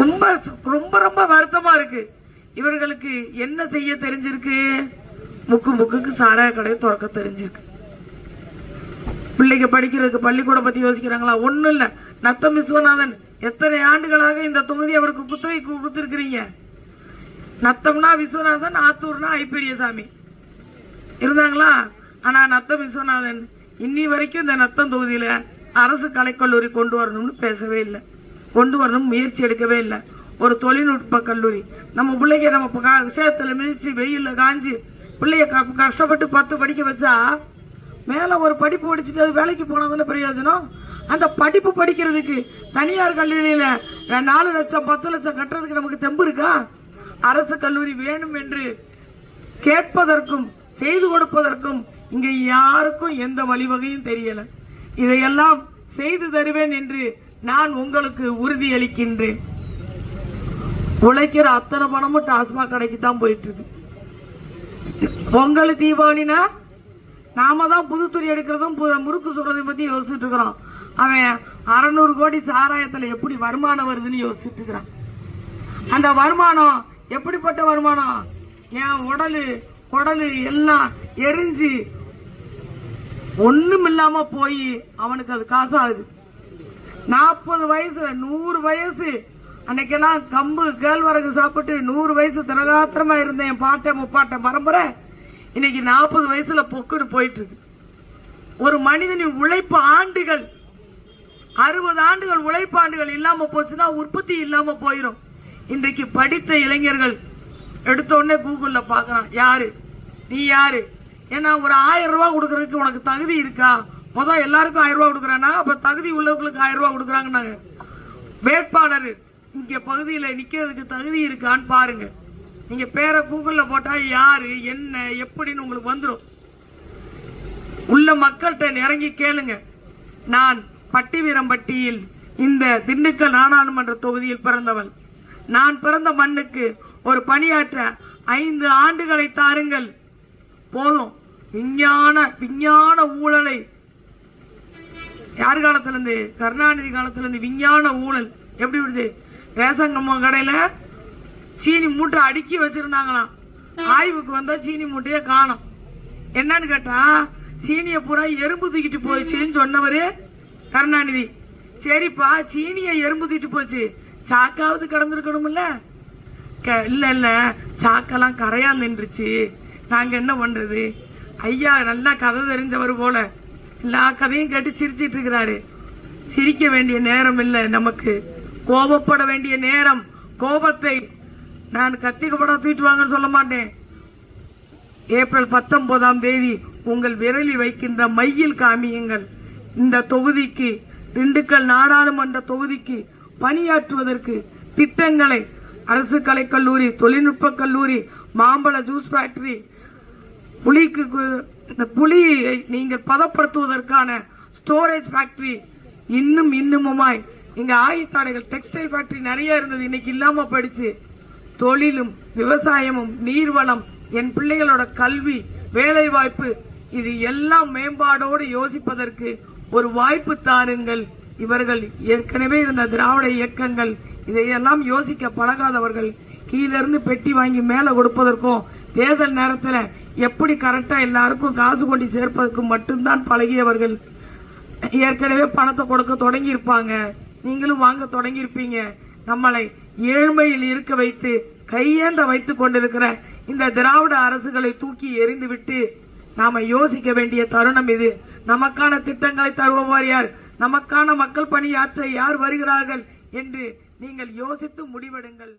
ரொம்ப ரொம்ப ரொம்ப வருத்தமா இருக்கு. இவர்களுக்கு என்ன செய்ய தெரிஞ்சிருக்கு? முக்கு முக்குக்கு சாராய கடையை திறக்க தெரிஞ்சிருக்கு. பிள்ளைங்க படிக்கிறதுக்கு பள்ளிக்கூடம் பத்தி யோசிக்கிறாங்களா? ஒண்ணும் இல்ல. நத்தம் விஸ்வநாதன் எத்தனை ஆண்டுகளாக இந்த தொகுதி அவருக்கு குத்தகை கொடுத்துருக்கிறீங்க? நத்தம்னா விஸ்வநாதன் ஆத்தூர்னா ஐப்பெரியசாமி இருந்தாங்களா? ஆனா நத்தம் விஸ்வநாதன் இன்னி வரைக்கும் இந்த நத்தம் தொகுதியில அரசு கலைக்கல்லூரி கொண்டு வரணும்னு பேசவே இல்லை. கொண்டு வரணும் முயற்சி எடுக்கவே இல்லை. ஒரு தொழில்நுட்ப கல்லூரி. நம்ம பிள்ளைங்க நம்ம இப்ப மிதிச்சு வெயில்ல காஞ்சி பிள்ளைய க- கஷ்டப்பட்டு பத்து படிக்க வச்சா மேல ஒரு படிப்பு படிச்சுட்டு அது வேலைக்கு போனதுன்னு பிரயோஜனம்? அந்த படிப்பு படிக்கிறதுக்கு தனியார் கல்லூரியில நாலு லட்சம் பத்து லட்சம் கட்டுறதுக்கு நமக்கு தெம்பு இருக்கா? அரசு கல்லூரி வேணும் என்று கேட்பதற்கும் செய்து கொடுப்பதற்கும் இங்க யாருக்கும் எந்த வழிவகையும் தெரியல. இதையெல்லாம் செய்து தருவேன் என்று நான் உங்களுக்கு உறுதியளிக்கின்றேன். உழைக்கிற அத்தனை பணமும் டாஸ்மாக் கடைக்கு தான் போயிட்டு இருக்கு பொங்கல் தீபாவளினா நாம தான் புதுத்துறை எடுக்கிறதும் முறுக்கு சுடுறதையும் பத்தி யோசிச்சுட்டு இருக்கிறோம். அவன் அறநூறு கோடி சாராயத்துல எப்படி வருமானம் வருதுன்னு யோசிச்சுட்டு இருக்கிறான். அந்த வருமானம் எப்படிப்பட்ட வருமானம்? என் உடலு குடலு எல்லாம் எரிஞ்சு ஒண்ணும் இல்லாம போய் அவனுக்கு அது காசாகுது. நாற்பது வயசு நூறு வயசு. அன்னைக்கெல்லாம் கம்பு கேழ்வரகு சாப்பிட்டு நூறு வயசு திரகாத்திரமா இருந்தேன். என் பாட்டை முப்பாட்டை பரம்பரை இன்னைக்கு நாற்பது வயசுல பொக்குன்னு போயிட்டு இருக்கு ஒரு மனிதனின் உழைப்பு ஆண்டுகள் அறுபது ஆண்டுகள் உழைப்பு ஆண்டுகள் இல்லாம போச்சுன்னா உற்பத்தி இல்லாம போயிடும் இன்றைக்கு படித்த இளைஞர்கள் எடுத்த உடனே கூகுள்ல பாக்குறான் யாரு? நீ யாரு? ஏன்னா ஒரு ஆயிரம் ரூபாய் கொடுக்கறதுக்கு உனக்கு தகுதி இருக்கா? மொதல் எல்லாருக்கும் ஆயிரம் ரூபாய் கொடுக்குறானா அப்ப தகுதி உள்ளவங்களுக்கு ஆயிரம் ரூபாய் கொடுக்குறாங்கன்னாங்க. வேட்பாளர் இங்க பகுதியில நிக்கிறதுக்கு தகுதி இருக்கான்னு பாருங்க. நீங்க பேரை கூகுள்ல போட்டா யாரு என்ன எப்படின்னு உங்களுக்கு வந்துடும் உள்ள மக்கள்கிட்ட இறங்கி கேளுங்க. நான் பட்டிவீரம்பட்டியில் இந்த திண்டுக்கல் நாடாளுமன்ற தொகுதியில் பிறந்தவள். நான் பிறந்த மண்ணுக்கு ஒரு பணியாற்ற ஐந்து ஆண்டுகளை தாருங்கள். போதும். விஞ்ஞான விஞ்ஞான ஊழலை யார் காலத்துல இருந்து கருணாநிதி காலத்துல இருந்து விஞ்ஞான ஊழல். எப்படி விடுது? ரேசன் கம்ம கடையில சீனி மூட்டை அடுக்கி வச்சிருந்தாங்களாம். ஆய்வுக்கு வந்தா சீனி மூட்டையே காணோம். என்னன்னு கேட்டா சீனியை பூரா எறும்பு தூக்கிட்டு போயிடுச்சுன்னு சொன்னவர் கருணாநிதி. சரிப்பா சீனியை எறும்பு தூக்கிட்டு போச்சு. சாக்காவது கிடந்துருக்கணும்ல? க- இல்லை சாக்கெல்லாம் கரையா நின்றுச்சு. நாங்க என்ன பண்றது? ஐயா நல்லா கதை தெரிஞ்சவர் போல. எல்லா கதையும் கேட்டு சிரிச்சிட்டு இருக்கிறாரு. சிரிக்க வேண்டிய நேரம் இல்லை நமக்கு. கோபப்பட வேண்டிய நேரம். கோபத்தை நான் கத்திக்கப்பட தூக்கிட்டு வாங்கன்னு சொல்ல மாட்டேன். ஏப்ரல் பத்தொன்பதாம் தேதி உங்கள் விரலி வைக்கின்ற மையில் காமியுங்கள். இந்த தொகுதிக்கு திண்டுக்கல் நாடாளுமன்ற தொகுதிக்கு பணியாற்றுவதற்கு திட்டங்களை அரசு கலைக்கல்லூரி தொழில்நுட்ப கல்லூரி மாம்பழ ஜூஸ் ஃபேக்டரி புலிக்கு கு- இந்த புலியை நீங்கள் பதப்படுத்துவதற்கான ஸ்டோரேஜ் ஃபேக்டரி இன்னும் இன்னுமுமாய். இங்க ஆயுத்தாடைகள் டெக்ஸ்டைல் ஃபேக்டரி நிறைய இருந்தது இன்னைக்கு இல்லாம போயிடுச்சு. தொழிலும் விவசாயமும் நீர்வளம் என் பிள்ளைகளோட கல்வி வேலை வாய்ப்பு இது எல்லாம் மேம்பாடோடு யோசிப்பதற்கு ஒரு வாய்ப்பு தாருங்கள். இவர்கள் ஏற்கனவே இருந்த திராவிட இயக்கங்கள் இதையெல்லாம் யோசிக்க பழகாதவர்கள் கீழிருந்து பெட்டி வாங்கி மேலே கொடுப்பதற்கும் தேர்தல் நேரத்தில் எப்படி கரெக்டாக எல்லாருக்கும் காசு கொண்டு சேர்ப்பதற்கு மட்டும்தான் பழகியவர்கள். ஏற்கனவே பணத்தை கொடுக்க தொடங்கியிருப்பாங்க. நீங்களும் வாங்க தொடங்கியிருப்பீங்க. நம்மளை ஏழ்மையில் இருக்க வைத்து கையேந்த வைத்து கொண்டிருக்கிற இந்த திராவிட அரசுகளை தூக்கி எறிந்துவிட்டு நாம யோசிக்க வேண்டிய தருணம் இது. நமக்கான திட்டங்களை தருபவர் யார்? நமக்கான மக்கள் பணியாற்ற யார் வருகிறார்கள் என்று நீங்கள் யோசித்து முடிவெடுங்கள்.